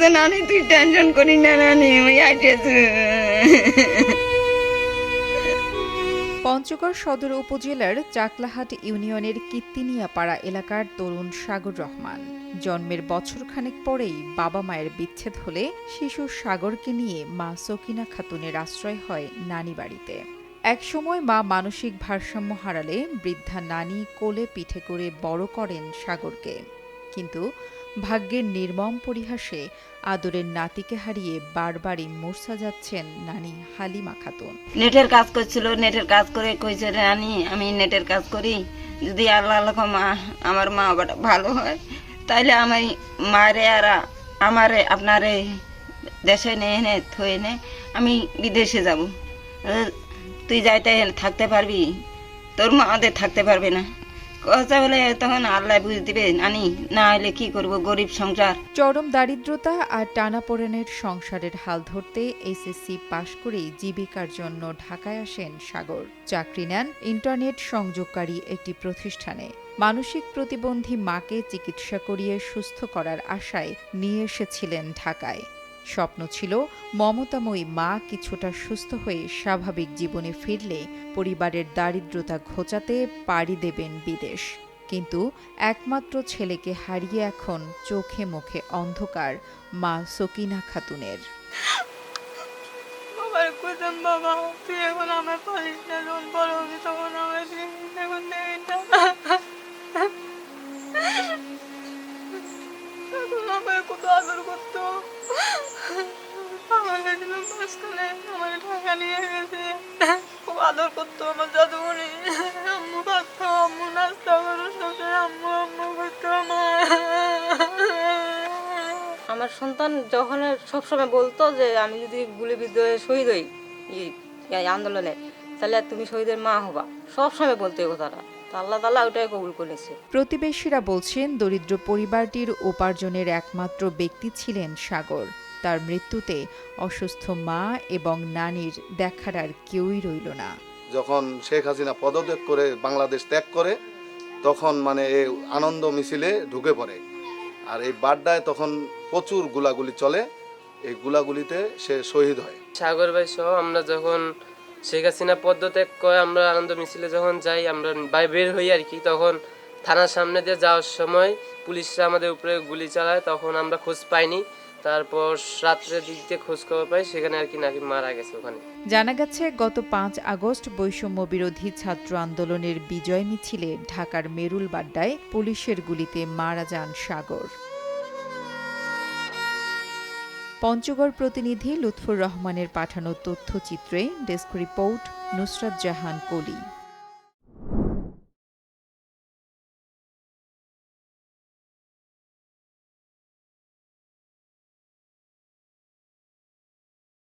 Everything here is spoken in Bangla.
বলছে, নানি, তুই টেনশন করি না, নানি পঞ্চগড় সদর উপজেলার চাকলাহাট ইউনিয়নের কীর্তিনিয়াপাড়া এলাকার তরুণ সাগর রহমান। জন্মের বছরখানেক পরেই বাবা মায়ের বিচ্ছেদ হলে শিশু সাগরকে নিয়ে মা সকিনা খাতুনের আশ্রয় হয় নানি বাড়িতে। একসময় মা মানসিক ভারসাম্য হারালে বৃদ্ধা নানি কোলে পিঠে করে বড় করেন সাগরকে। কিন্তু ভাগ্যের নির্মম পরিহাসে আদরের নাতিকে হারিয়ে বারবারই মূর্ছা যাচ্ছেন নানি হালিমা খাতুন। নেটের কাজ করছিল, নেটের কাজ করে কইছে, রানি, আমি নেটের কাজ করি। যদি আল্লাহ আল্লাহ মা আমার মা বাবাটা ভালো হয়, তাইলে আমি মারে আর আমারে আপনারে দেশে নিয়ে এনে থয়ে নে, আমি বিদেশে যাব। তুই যাইতে থাকতে পারবি? তোর মা আমাদের থাকতে পারবে না। কথা বলে তখন আল্লাহ বুঝ দিবে, নানি, না হলে কি করব, গরিব সংসার। চরম দারিদ্রতা আর টানাপোড়েনের সংসারের হাল ধরতে এসএসসি পাশ করেই জীবিকার জন্য ঢাকায় আসেন সাগর। চাকরি নেন ইন্টারনেট সংযোগকারী একটি প্রতিষ্ঠানে। মানসিক প্রতিবন্ধী মাকে চিকিৎসা করিয়ে সুস্থ করার আশায় নিয়ে এসেছিলেন ঢাকায়। স্বপ্ন ছিল মমতাময়ী মা কিছুটা সুস্থ হয়ে স্বাভাবিক জীবনে ফিরলে পরিবারের দারিদ্রতা ঘোচাতে পাড়ি দেবেন বিদেশ। কিন্তু একমাত্র ছেলেকে হারিয়ে এখন চোখে মুখে অন্ধকার মা সকিনা খাতুনের। বাবা আমার পালিস না বড় হবি তখন আমার এখন দেবি এখন আমাকে কত আদর করতো। মাঝখানে আমার টাকা নিয়ে গেছে। খুব আদর করতো আমার জাদুমণি আম্মু খাতো আম্মু নাস্তা করো সবসময় আম্মু আম্মু করতো আমার। আমার সন্তান যখন সবসময় বলতো যে আমি যদি গুলিবিদ্ধ হয়ে শহীদ হই এই- এই আন্দোলনে তাহলে তুমি শহীদের মা হবা। সবসময় বলতো এই কথাটা। আল্লাহ তালা কবুল করেছে। প্রতিবেশীরা বলছেন দরিদ্র পরিবারটির উপার্জনের একমাত্র ব্যক্তি ছিলেন সাগর। তার মৃত্যুতে অসুস্থ মা এবং নানির দেখার আর কেউই রইল না। যখন শেখ হাসিনা পদত্যাগ করে বাংলাদেশ ত্যাগ করে তখন মানে এই আনন্দ মিছিলে ঢুকে পড়ে। আর এই বাড্ডায় তখন প্রচুর গুলাগুলি চলে এই গুলাগুলিতে সে শহীদ হয়। সাগর ভাই সহ আমরা যখন শেখ হাসিনা পদত্যাগ করে আমরা আনন্দ মিছিলে যখন যাই আমরা বাই বের হই আর কি তখন থানার সামনে দিয়ে যাওয়ার সময় পুলিশরা আমাদের উপরে গুলি চালায় তখন আমরা খোঁজ পাইনি। তারপর রাত্রের দিক দিয়ে খোঁজ খবর পাই, সেখানে আর কি নাকি মারা গেছে ওখানে। জানা গেছে, গত পাঁচ আগস্ট বৈষম্য বিরোধী ছাত্র আন্দোলনের বিজয় মিছিলে ঢাকার মেরুল বাড্ডায় পুলিশের গুলিতে মারা যান সাগর। পঞ্চগড় প্রতিনিধি লুৎফুর রহমানের পাঠানো তথ্যচিত্রে ডেস্ক রিপোর্ট নুসরাত জাহান কলি।